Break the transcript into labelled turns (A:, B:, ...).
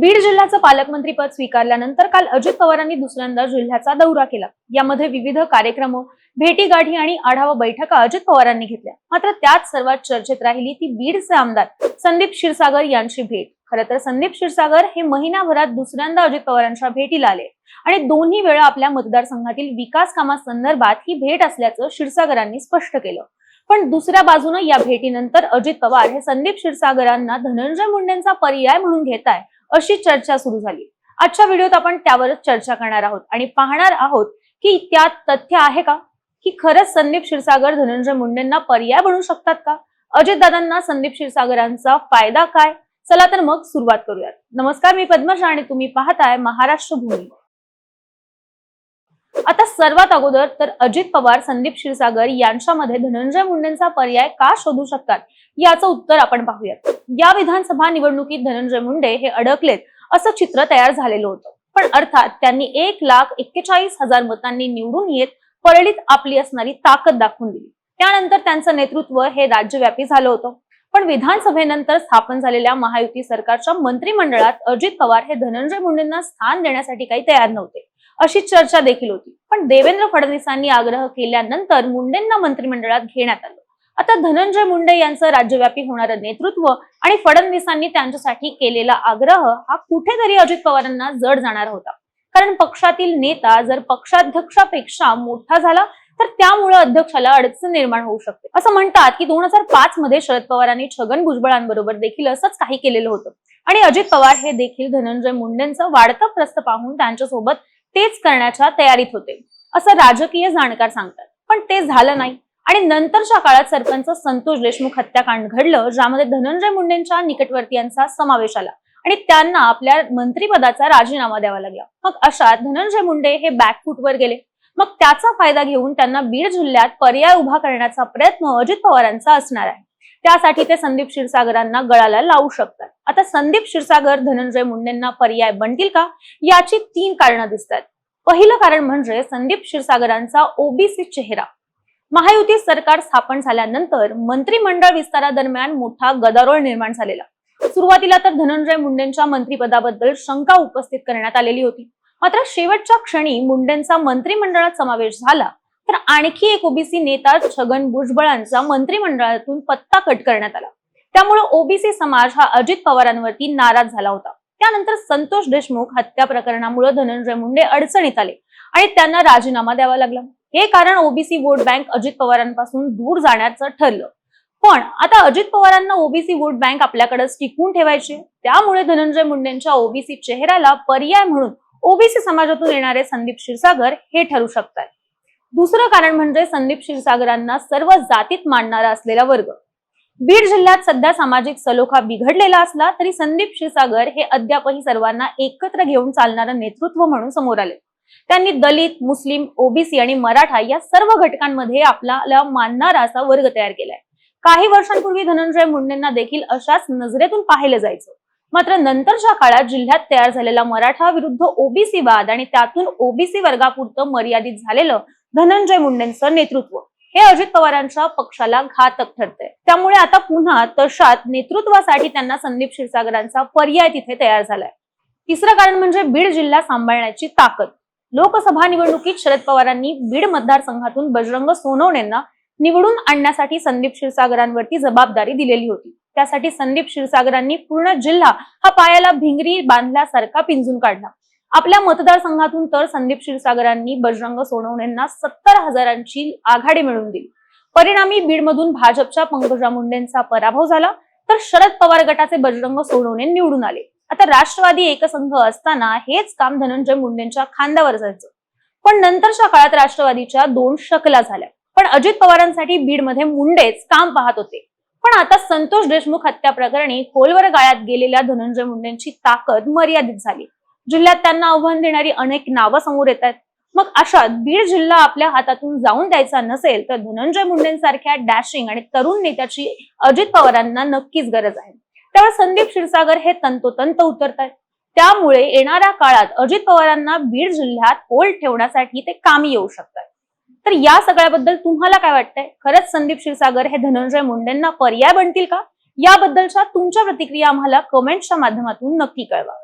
A: बीड जिल्ह्याचं पालकमंत्रीपद स्वीकारल्यानंतर काल अजित पवारांनी दुसऱ्यांदा जिल्ह्याचा दौरा केला. यामध्ये विविध कार्यक्रम भेटीगाठी आणि आढावा बैठका अजित पवारांनी घेतल्या. मात्र त्यात सर्वात चर्चेत राहिली ती बीडचे आमदार संदीप क्षीरसागर यांची भेट. खरं तर संदीप क्षीरसागर हे महिनाभरात दुसऱ्यांदा अजित पवारांच्या भेटीला आले आणि दोन्ही वेळा आपल्या मतदारसंघातील विकास कामासंदर्भात ही भेट असल्याचं क्षीरसागरांनी स्पष्ट केलं. पण दुसऱ्या बाजूनं या भेटीनंतर अजित पवार हे संदीप क्षीरसागरांना धनंजय मुंडेंचा पर्याय म्हणून घेताय अशी चर्चा सुरू झाली. आजच्या व्हिडिओत आपण त्यावरच चर्चा करणार आहोत. आणि पाहणार आहोत की त्यात तथ्य आहे का? की खरंच संदीप क्षीरसागर धनंजय मुंडेंना पर्याय बनू शकतात का? अजितदादांना संदीप क्षीरसागरांचा फायदा काय? चला तर मग सुरुवात करूयात. नमस्कार मी पद्मशा आणि तुम्ही पाहताय महाराष्ट्र भूमी. आता सर्वात अगोदर तर अजित पवार संदीप क्षीरसागर यांच्यामध्ये धनंजय मुंडेंचा पर्याय का शोधू शकतात? याचं उत्तर आपण पाहूयात. या विधानसभा निवडणुकीत धनंजय मुंडे हे अडकलेत असं चित्र तयार झालेलं होतं. पण अर्थात त्यांनी एक लाख एक्केचाळीस हजार मतांनी निवडून येत परळीत आपली असणारी ताकद दाखवून दिली. त्यानंतर त्यांचं नेतृत्व हे राज्यव्यापी झालं होतं. पण विधानसभेनंतर स्थापन झालेल्या महायुती सरकारच्या मंत्रिमंडळात अजित पवार हे धनंजय मुंडेंना स्थान देण्यासाठी काही तयार नव्हते अशी चर्चा देखील होती. पण देवेंद्र फडणवीसांनी आग्रह केल्यानंतर मुंडेंना मंत्रिमंडळात घेण्यात आलं. आता धनंजय मुंडे यांचं राज्यव्यापी होणारं नेतृत्व आणि फडणवीसांनी त्यांच्यासाठी केलेला आग्रह हा कुठेतरी अजित पवारांना जड जाणार होता. कारण पक्षातील नेता जर पक्षाध्यक्षापेक्षा मोठा झाला तर त्यामुळे अध्यक्षाला अडचण निर्माण होऊ शकते. असं म्हणतात की दोन हजार पाच मध्ये शरद पवारांनी छगन भुजबळांबरोबर देखील असंच काही केलेलं होतं. आणि अजित पवार हे देखील धनंजय मुंडेंचं वाढतं प्रस्त पाहून त्यांच्यासोबत तेच करण्याच्या तयारीत होते. असं राजकीय जाणकार सांगतात. पण ते झालं नाही. आणि नंतरच्या काळात सरपंच संतोष देशमुख हत्याकांड घडलं ज्यामध्ये धनंजय मुंडेंच्या निकटवर्तीयांचा समावेश आला. आणि त्यांना आपल्या मंत्रिपदाचा राजीनामा द्यावा लागला. मग अशा धनंजय मुंडे हे बॅकफूटवर गेले. मग त्याचा फायदा घेऊन त्यांना बीड जिल्ह्यात पर्याय उभा करण्याचा प्रयत्न अजित पवारांचा असणार आहे. त्यासाठी ते संदीप क्षीरसागरांना गळाला लावू शकतात. आता संदीप क्षीरसागर धनंजय मुंडेंना पर्याय बनतील का? याची तीन कारणं दिसतात. पहिलं कारण म्हणजे संदीप क्षीरसागरांचा ओबीसी चेहरा. महायुती सरकार स्थापन झाल्यानंतर मंत्रिमंडळ विस्तारादरम्यान मोठा गदारोळ निर्माण झालेला. सुरुवातीला तर धनंजय मुंडेंच्या मंत्रिपदाबद्दल शंका उपस्थित करण्यात आलेली होती. मात्र शेवटच्या क्षणी मुंडेंचा मंत्रिमंडळात समावेश झाला तर आणखी एक ओबीसी नेता छगन भुजबळांचा मंत्रिमंडळातून पत्ता कट करण्यात आला. त्यामुळे ओबीसी समाज हा अजित पवारांवरती नाराज झाला होता. त्यानंतर संतोष देशमुख हत्या प्रकरणामुळे धनंजय मुंडे अडचणीत आले आणि त्यांना राजीनामा द्यावा लागला. हे कारण ओबीसी वोट बँक अजित पवारांपासून दूर जाण्याचं ठरलं. पण आता अजित पवारांना ओबीसी वोट बँक आपल्याकडेच टिकून ठेवायची. त्यामुळे धनंजय मुंडेंच्या ओबीसी चेहऱ्याला पर्याय म्हणून ओबीसी समाजातून येणारे संदीप क्षीरसागर हे ठरू शकतात. दुसरं कारण म्हणजे संदीप क्षीरसागरांना सर्व जातीत मांडणारा असलेला वर्ग. बीड जिल्ह्यात सध्या सामाजिक सलोखा बिघडलेला असला तरी संदीप क्षीरसागर हे अद्यापही सर्वांना एकत्र घेऊन चालणारं नेतृत्व म्हणून समोर आले. त्यांनी दलित मुस्लिम ओबीसी आणि मराठा या सर्व घटकांमध्ये आपल्याला मानणारा असा वर्ग तयार केलाय. काही वर्षांपूर्वी धनंजय मुंडेंना देखील अशाच नजरेतून पाहिलं जायचं. मात्र नंतरच्या काळात जिल्ह्यात तयार झालेला मराठा विरुद्ध ओबीसी वाद आणि त्यातून ओबीसी वर्गापुरतं मर्यादित झालेलं धनंजय मुंडेंचं नेतृत्व हे अजित पवारांच्या पक्षाला घातक ठरते त्यामुळे आता पुन्हा तशात नेतृत्वासाठी त्यांना संदीप क्षीरसागरांचा पर्याय तिथे तयार झालाय. तिसरं कारण म्हणजे बीड जिल्हा सांभाळण्याची ताकद. लोकसभा निवडणुकीत शरद पवारांनी बीड मतदारसंघातून बजरंग सोनवणेंना निवडून आणण्यासाठी संदीप क्षीरसागरांवरती जबाबदारी दिलेली होती. त्यासाठी संदीप क्षीरसागरांनी पूर्ण जिल्हा हा पायाला भिंगरी बांधल्यासारखा पिंजून काढला. आपल्या मतदारसंघातून तर संदीप क्षीरसागरांनी बजरंग सोनवणेंना सत्तर हजारांची आघाडी मिळवून दिली. परिणामी बीडमधून भाजपच्या पंकजा मुंडेंचा पराभव झाला. तर शरद पवार गटाचे बजरंग सोनवणे निवडून आले. आता राष्ट्रवादी एकसंघ असताना हेच काम धनंजय मुंडेंच्या खांद्यावर जायचं पण नंतरच्या काळात राष्ट्रवादीच्या दोन शकला झाल्या. पण अजित पवारांसाठी बीडमध्ये मुंडेच काम पाहत होते. पण आता संतोष देशमुख हत्या प्रकरणी खोलवर गाळ्यात गेलेल्या धनंजय मुंडेंची ताकद मर्यादित झाली. जिल्ह्यात त्यांना आव्हान देणारी अनेक नावं समोर येत आहेत. मग अशात बीड जिल्हा आपल्या हातातून जाऊन द्यायचा नसेल तर धनंजय मुंडेंसारख्या डॅशिंग आणि तरुण नेत्याची अजित पवारांना नक्कीच गरज आहे. त्यामुळे संदीप क्षीरसागर हे तंतोतंत उतरत आहेत त्यामुळे येणाऱ्या काळात अजित पवारांना बीड जिल्ह्यात होल्ड ठेवण्यासाठी ते कामी येऊ शकतात. तर या सगळ्याबद्दल तुम्हाला काय वाटतंय? खरंच संदीप क्षीरसागर हे धनंजय मुंडेंना पर्याय बनतील का? याबद्दलच्या तुमच्या प्रतिक्रिया आम्हाला कमेंटच्या माध्यमातून नक्की कळवा.